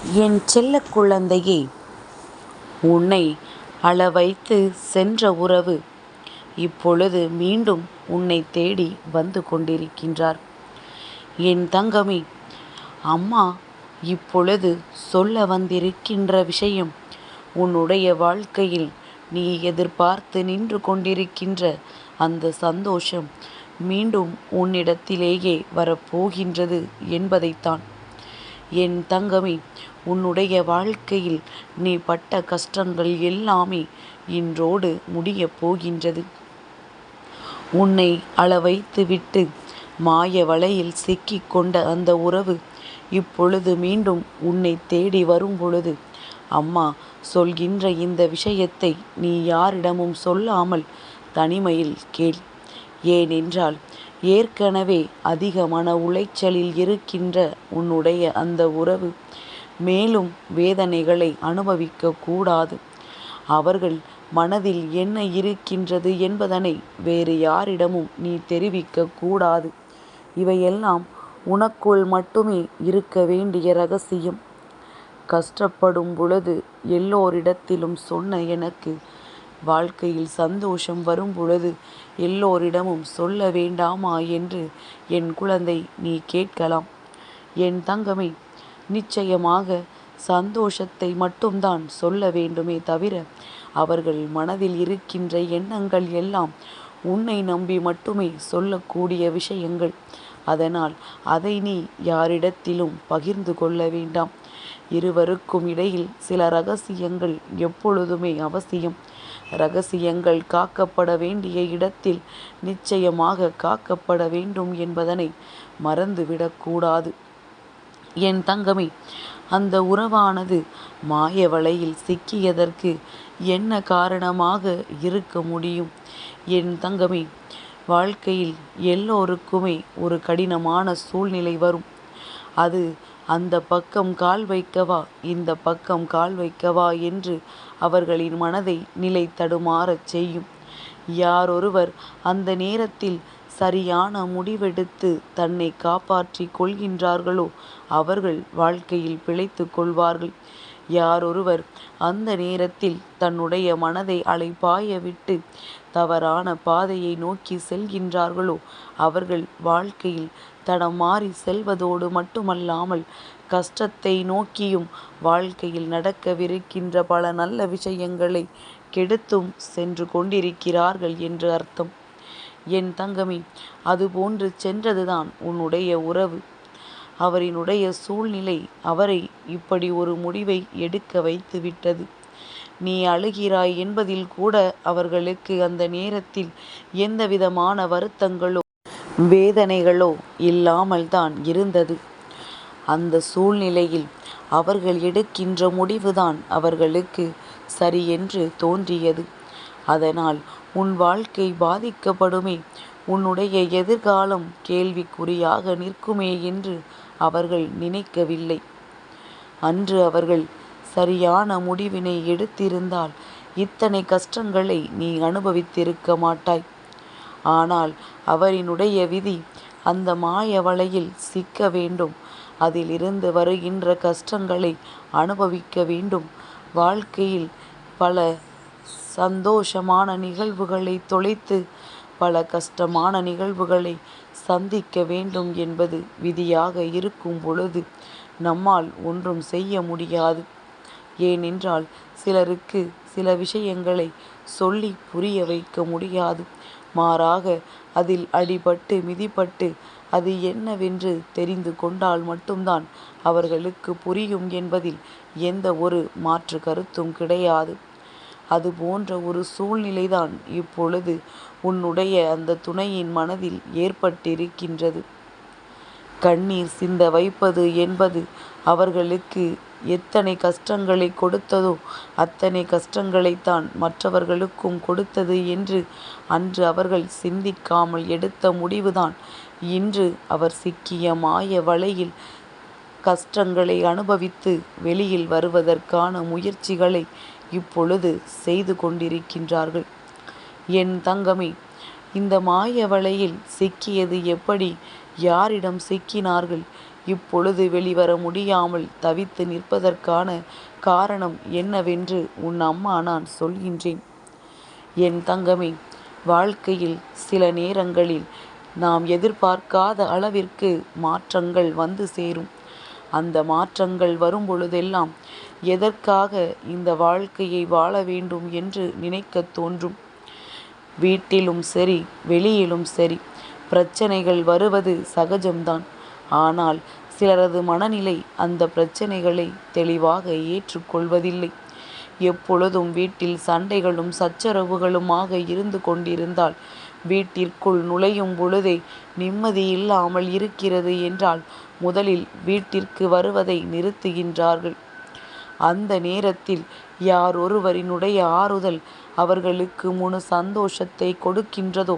என் செல்ல குழந்தையே உன்னை அள வைத்து சென்ற உறவு இப்பொழுது மீண்டும் உன்னை தேடி வந்து கொண்டிருக்கின்றார். என் தங்கமே அம்மா இப்பொழுது சொல்ல வந்திருக்கின்ற விஷயம் உன்னுடைய வாழ்க்கையில் நீ எதிர்பார்த்து நின்று கொண்டிருக்கின்ற அந்த சந்தோஷம் மீண்டும் உன்னிடத்திலேயே வரப்போகின்றது என்பதைத்தான். என் தங்கமே உன்னுடைய வாழ்க்கையில் நீ பட்ட கஷ்டங்கள் எல்லாமே இன்றோடு முடியப் போகின்றது. உன்னை அளவைத்துவிட்டு மாய வலையில் சிக்கிக்கொண்ட அந்த உறவு இப்பொழுது மீண்டும் உன்னை தேடி வரும் பொழுது அம்மா சொல்கின்ற இந்த விஷயத்தை நீ யாரிடமும் சொல்லாமல் தனிமையில் கேள். ஏனென்றால் ஏற்கனவே அதிக மன உளைச்சலில் இருக்கின்ற உன்னுடைய அந்த உறவு மேலும் வேதனைகளை அனுபவிக்க கூடாது அவர்கள் மனதில் என்ன இருக்கின்றது என்பதனை வேறு யாரிடமும் நீ தெரிவிக்க கூடாது இவையெல்லாம் உனக்குள் மட்டுமே இருக்க வேண்டிய ரகசியம். கஷ்டப்படும் பொழுது எல்லோரிடத்திலும் சொன்ன எனக்கு வாழ்க்கையில் சந்தோஷம் வரும் பொழுது எல்லோரிடமும் சொல்ல வேண்டாமா என்று என் குழந்தை நீ கேட்கலாம். என் தங்கமே நிச்சயமாக சந்தோஷத்தை மட்டும்தான் சொல்ல வேண்டுமே தவிர அவர்கள் மனதில் இருக்கின்ற எண்ணங்கள் எல்லாம் உன்னை நம்பி மட்டுமே சொல்லக்கூடிய விஷயங்கள். அதனால் அதை நீ யாரிடத்திலும் பகிர்ந்து கொள்ள வேண்டாம். இருவருக்கும் இடையில் சில ரகசியங்கள் எப்பொழுதுமே அவசியம். ரகசியங்கள் காக்கப்பட வேண்டிய இடத்தில் நிச்சயமாக காக்கப்பட வேண்டும் என்பதனை மறந்துவிடக்கூடாது என் தங்கமே அந்த உறவானது மாய வலையில் சிக்கியதற்கு என்ன காரணமாக இருக்க முடியும்? என் தங்கமே வாழ்க்கையில் எல்லோருக்குமே ஒரு கடினமான சூழ்நிலை வரும். அது அந்த பக்கம் கால் வைக்கவா இந்த பக்கம் கால் வைக்கவா என்று அவர்களின் மனதை நிலை தடுமாறச் செய்யும். யாரொருவர் அந்த நேரத்தில் சரியான முடிவெடுத்து தன்னை காப்பாற்றி கொள்கின்றார்களோ அவர்கள் வாழ்க்கையில் பிழைத்து கொள்வார்கள். யாரொருவர் அந்த நேரத்தில் தன்னுடைய மனதை அலைப்பாய விட்டு தவறான பாதையை நோக்கி செல்கின்றார்களோ அவர்கள் வாழ்க்கையில் தடம் மாறி செல்வதோடு மட்டுமல்லாமல் கஷ்டத்தை நோக்கியும் வாழ்க்கையில் நடக்கவிருக்கின்ற பல நல்ல விஷயங்களை கெடுத்தும் சென்று கொண்டிருக்கிறார்கள் என்று அர்த்தம். என் தங்கமே அதுபோன்று சென்றதுதான் உன்னுடைய உறவு. அவரினுடைய சூழ்நிலை அவரை இப்படி ஒரு முடிவை எடுக்க வைத்து விட்டது நீ அழுகிறாய் என்பதில் கூட அவர்களுக்கு அந்த நேரத்தில் எந்த விதமான வருத்தங்களோ வேதனைகளோ இல்லாமல் தான் இருந்தது. அந்த சூழ்நிலையில் அவர்கள் எடுக்கின்ற முடிவுதான் அவர்களுக்கு சரியென்று தோன்றியது. அதனால் உன் வாழ்க்கை பாதிக்கப்படுமே உன்னுடைய எதிர்காலம் கேள்விக்குறியாக நிற்குமே என்று அவர்கள் நினைக்கவில்லை. அன்று அவர்கள் சரியான முடிவினை எடுத்திருந்தால் இத்தனை கஷ்டங்களை நீ அனுபவித்திருக்க மாட்டாய். ஆனால் அவரினுடைய விதி அந்த மாய வலையில் சிக்க வேண்டும். அதிலிருந்து வருகின்ற கஷ்டங்களை அனுபவிக்க வேண்டும். வாழ்க்கையில் பல சந்தோஷமான நிகழ்வுகளை தொலைத்து பல கஷ்டமான நிகழ்வுகளை சந்திக்க வேண்டும் என்பது விதியாக இருக்கும் பொழுது நம்மால் ஒன்றும் செய்ய முடியாது. ஏனென்றால் சிலருக்கு சில விஷயங்களை சொல்லி புரிய வைக்க முடியாது. மாறாக அதில் அடிபட்டு மிதிப்பட்டு அது என்னவென்று தெரிந்து கொண்டால் மட்டும்தான் அவர்களுக்கு புரியும் என்பதில் எந்த ஒரு மாற்று கருத்தும் கிடையாது. அது போன்ற ஒரு சூழ்நிலைதான் இப்பொழுது உன்னுடைய அந்த துணையின் மனதில் ஏற்பட்டிருக்கின்றது. கண்ணீர் சிந்த வைப்பது என்பது அவர்களுக்கு எத்தனை கஷ்டங்களை கொடுத்ததோ அத்தனை கஷ்டங்களைத்தான் மற்றவர்களுக்கும் கொடுத்தது என்று அன்று அவர்கள் சிந்திக்காமல் எடுத்த முடிவுதான். இன்று அவர் சிக்கிய மாய வலையில் கஷ்டங்களை அனுபவித்து வெளியில் வருவதற்கான முயற்சிகளை இப்பொழுது செய்து கொண்டிருக்கின்றார்கள். என் தங்கமே இந்த மாய வலையில் சிக்கியது எப்படி? யாரிடம் சிக்கினார்கள்? இப்பொழுது வெளிவர முடியாமல் தவித்து நிற்பதற்கான காரணம் என்னவென்று உன் அம்மா நான் சொல்கின்றேன். என் தங்கமே வாழ்க்கையில் சில நேரங்களில் நாம் எதிர்பார்க்காத அளவிற்கு மாற்றங்கள் வந்து சேரும். அந்த மாற்றங்கள் வரும்பொழுதெல்லாம் எதற்காக இந்த வாழ்க்கையை வாழ வேண்டும் என்று நினைக்க தோன்றும். வீட்டிலும் சரி வெளியிலும் சரி பிரச்சனைகள் வருவது சகஜம்தான். ஆனால் சிலரது மனநிலை அந்த பிரச்சனைகளை தெளிவாக ஏற்றுக்கொள்வதில்லை. எப்பொழுதும் வீட்டில் சண்டைகளும் சச்சரவுகளுமாக இருந்து கொண்டிருந்தால் வீட்டிற்குள் நுழையும் பொழுதே நிம்மதியில்லாமல் இருக்கிறது என்றால் முதலில் வீட்டிற்கு வருவதை நிறுத்துகின்றார்கள். அந்த நேரத்தில் யார் ஒருவரினுடைய ஆறுதல் அவர்களுக்கு முழு சந்தோஷத்தை கொடுக்கின்றதோ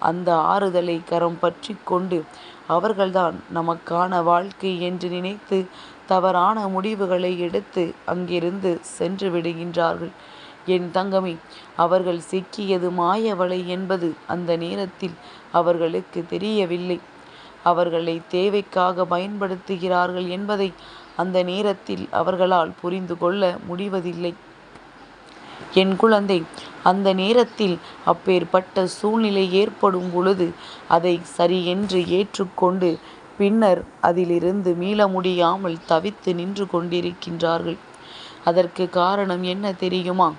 அந்த ஆறுதலை கரம் பற்றி கொண்டு அவர்கள்தான் நமக்கான வாழ்க்கை என்று நினைத்து தவறான முடிவுகளை எடுத்து அங்கிருந்து சென்று விடுகின்றார்கள். என் தங்கமே அவர்கள் சிக்கியது மாயவலை என்பது அந்த நேரத்தில் அவர்களுக்கு தெரியவில்லை. அவர்களை தேவைக்காக பயன்படுத்துகிறார்கள் என்பதை அந்த நேரத்தில் அவர்களால் புரிந்து கொள்ள முடிவதில்லை. என் குழந்தை அந்த நேரத்தில் அப்பேற்பட்ட சூழ்நிலை ஏற்படும் பொழுது அதை சரியென்று ஏற்றுக்கொண்டு பின்னர் அதிலிருந்து மீள முடியாமல் தவித்து நின்று கொண்டிருக்கின்றார்கள். அதற்கு காரணம் என்ன தெரியுமா?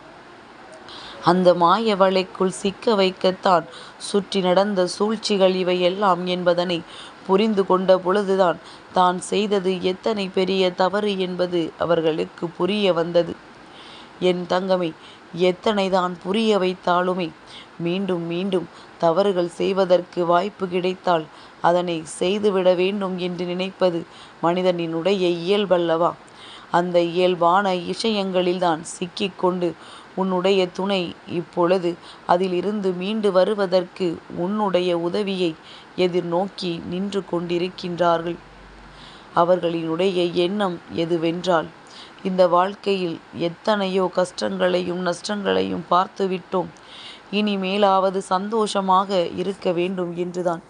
அந்த மாய வலைக்குள் சிக்க வைக்கத்தான் சுற்றி நடந்த சூழ்ச்சிகள் இவையெல்லாம் என்பதனை புரிந்து கொண்ட பொழுதுதான் தான் செய்தது எத்தனை பெரிய தவறு என்பது அவர்களுக்கு புரிய வந்தது. என் தங்கமே எத்தனைதான் புரிய வைத்தாலுமே மீண்டும் மீண்டும் தவறுகள் செய்வதற்கு வாய்ப்பு கிடைத்தால் அதனை செய்துவிட வேண்டும் என்று நினைப்பது மனிதனினுடைய இயல்பல்லவா? அந்த இயல்பான விஷயங்களில்தான் சிக்கிக்கொண்டு உன்னுடைய துணை இப்பொழுது அதிலிருந்து மீண்டு வருவதற்கு உன்னுடைய உதவியை எதிர்நோக்கி நின்று கொண்டிருக்கின்றார்கள். அவர்களினுடைய எண்ணம் எதுவென்றால் இந்த வாழ்க்கையில் எத்தனையோ கஷ்டங்களையும் நஷ்டங்களையும் பார்த்துவிட்டோம். இனிமேலாவது சந்தோஷமாக இருக்க வேண்டும் என்றுதான்.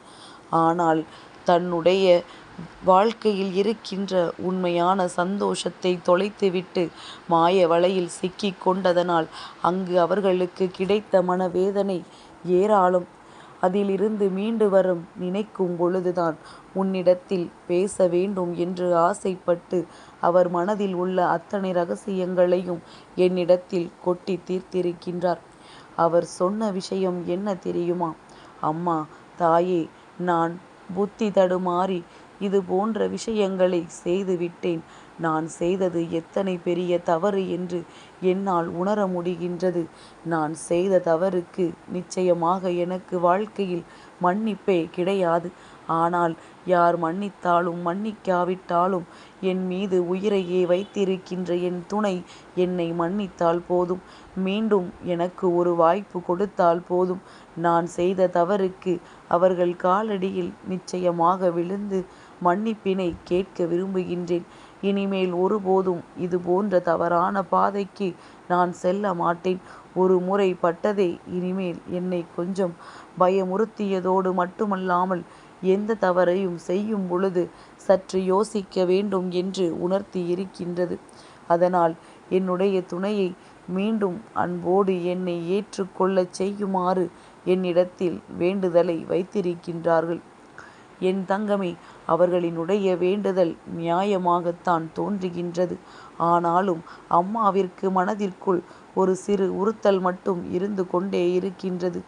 ஆனால் தன்னுடைய வாழ்க்கையில் இருக்கின்ற உண்மையான சந்தோஷத்தை தொலைத்துவிட்டு மாய வலையில் சிக்கி கொண்டதனால் அங்கு அவர்களுக்கு கிடைத்த மனவேதனை ஏராளம். அதிலிருந்து மீண்டு வரும் நினைக்கும் பொழுதுதான் உன்னிடத்தில் பேச வேண்டும் என்று ஆசைப்பட்டு அவர் மனதில் உள்ள அத்தனை ரகசியங்களையும் என்னிடத்தில் கொட்டி தீர்த்திருக்கின்றார். அவர் சொன்ன விஷயம் என்ன தெரியுமா? அம்மா தாயே நான் புத்தி தடுமாறி இது போன்ற விஷயங்களை செய்து விட்டேன். நான் செய்தது எத்தனை பெரிய தவறு என்று என்னால் உணர முடிகின்றது. நான் செய்த தவறுக்கு நிச்சயமாக எனக்கு வாழ்க்கையில் மன்னிப்பே கிடையாது. ஆனால் யார் மன்னித்தாலும் மன்னிக்காவிட்டாலும் என் மீது உயிரையே வைத்திருக்கின்ற என் துணை என்னை மன்னித்தால் போதும். மீண்டும் எனக்கு ஒரு வாய்ப்பு கொடுத்தால் போதும். நான் செய்த தவறுக்கு அவர்கள் காலடியில் நிச்சயமாக விழுந்து மன்னிப்பினை கேட்க விரும்புகின்றேன். இனிமேல் ஒருபோதும் இது போன்ற தவறான பாதைக்கு நான் செல்ல மாட்டேன். ஒரு முறை பட்டதே இனிமேல் என்னை கொஞ்சம் பயமுறுத்தியதோடு மட்டுமல்லாமல் எந்த தவறையும் செய்யும் பொழுது சற்று யோசிக்க வேண்டும் என்று உணர்த்தி இருக்கின்றது அதனால் என்னுடைய துணையை மீண்டும் அன்போடு என்னை ஏற்றுக்கொள்ள செய்யுமாறு என்னிடத்தில் வேண்டுதலை வைத்திருக்கின்றார்கள். என் தங்கமே அவர்களினுடைய வேண்டுதல் நியாயமாகத்தான் தோன்றுகின்றது. ஆனாலும் அம்மாவிற்கு மனதிற்குள் ஒரு சிறு உறுத்தல் மட்டும் இருந்து கொண்டே இருக்கின்றது.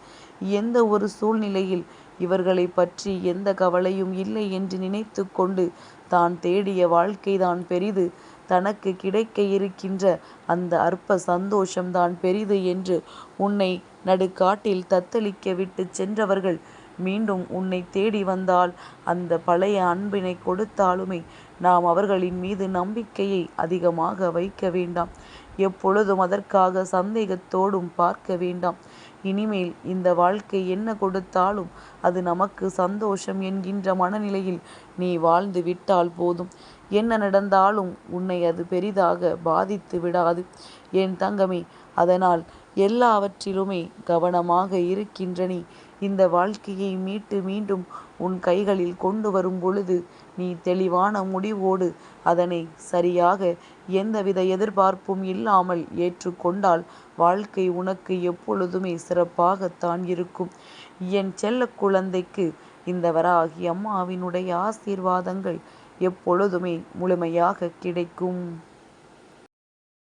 எந்த ஒரு சூழ்நிலையில் இவர்களை பற்றி எந்த கவலையும் இல்லை என்று நினைத்து கொண்டு தான் தேடிய வாழ்க்கைதான் பெரிது தனக்கு கிடைக்க இருக்கின்ற அந்த அற்ப சந்தோஷம்தான் பெரிது என்று உன்னை நடுக்காட்டில் தத்தளிக்க விட்டு சென்றவர்கள் மீண்டும் உன்னை தேடி வந்தால் அந்த பழைய அன்பினை கொடுத்தாலுமே நாம் அவர்களின் மீது நம்பிக்கையை அதிகமாக வைக்க வேண்டாம். எப்பொழுதும் அதற்காக சந்தேகத்தோடும் பார்க்க வேண்டாம். இனிமேல் இந்த வாழ்க்கை என்ன கொடுத்தாலும் அது நமக்கு சந்தோஷம் என்கின்ற மனநிலையில் நீ வாழ்ந்து விட்டால் போதும். என்ன நடந்தாலும் உன்னை அது பெரிதாக பாதித்து விடாது. என் தங்கமே அதனால் எல்லாவற்றிலுமே கவனமாக இருக்கின்ற நீ இந்த வாழ்க்கையை மீட்டு மீண்டும் உன் கைகளில் கொண்டு வரும் பொழுது நீ தெளிவான முடிவோடு அதனை சரியாக எந்தவித எதிர்பார்ப்பும் இல்லாமல் ஏற்றுக்கொண்டால் வாழ்க்கை உனக்கு எப்பொழுதுமே சிறப்பாகத்தான் இருக்கும். என் செல்ல குழந்தைக்கு இந்த வராகி அம்மாவினுடைய ஆசீர்வாதங்கள் எப்பொழுதுமே முழுமையாக கிடைக்கும்.